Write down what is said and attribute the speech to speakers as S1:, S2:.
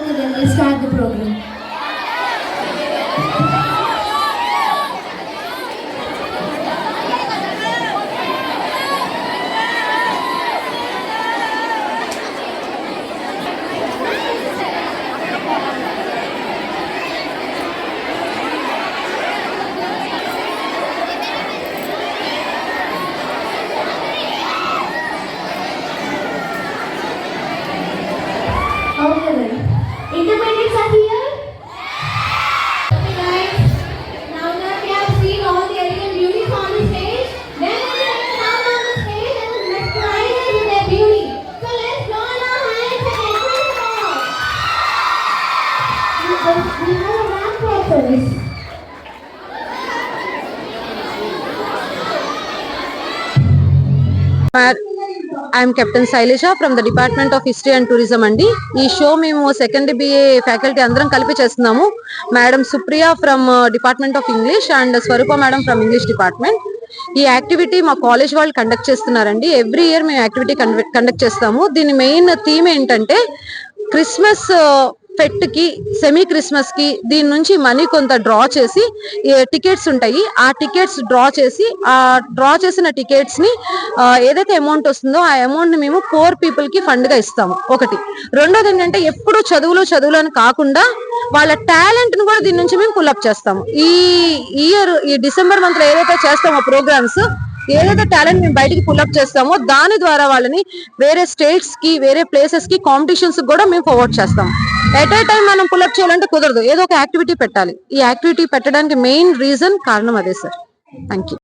S1: okay, then we'll start the program. We we
S2: I'm captain Shailesh from the department of history and tourism అండి. ఈ show మేము second BA faculty అందరం కలిపి చేస్తున్నాము. Madam Supriya from department of English and Swarupa madam from English department ఈ activity మా college వాళ్ళు conduct చేస్తున్నారండి. ఎవ్రీ ఇయర్ మేము యాక్టివిటీ కండక్ట్ చేస్తాము. దీని మెయిన్ థీమ్ ఏంటంటే క్రిస్మస్ ఫెట్కి సెమీ క్రిస్మస్కి దీని నుంచి మనీ కొంత డ్రా చేసి టికెట్స్ ఉంటాయి. ఆ టికెట్స్ డ్రా చేసి ఆ డ్రా చేసిన టికెట్స్ని ఏదైతే అమౌంట్ వస్తుందో ఆ అమౌంట్ని మేము పూర్ పీపుల్కి ఫండ్గా ఇస్తాము. ఒకటి. రెండోది ఏంటంటే ఎప్పుడు చదువులు చదువులు అని కాకుండా వాళ్ళ టాలెంట్ని కూడా దీని నుంచి మేము పుల్అప్ చేస్తాము. ఈ ఇయర్ ఈ డిసెంబర్ మంత్లో ఏదైతే చేస్తామో ప్రోగ్రామ్స్ ఏదైతే టాలెంట్ మేము బయటికి పుల్అప్ చేస్తామో దాని ద్వారా వాళ్ళని వేరే స్టేట్స్కి వేరే ప్లేసెస్కి కాంపిటీషన్స్ కూడా మేము ఫార్వర్డ్ చేస్తాం ఎట్ ఏ టైం మనం పుల్అప్ చేయాలంటే కుదరదు. ఏదో ఒక యాక్టివిటీ పెట్టాలి. ఈ యాక్టివిటీ పెట్టడానికి మెయిన్ రీజన్ కారణం అదే సార్ థ్యాంక్ యూ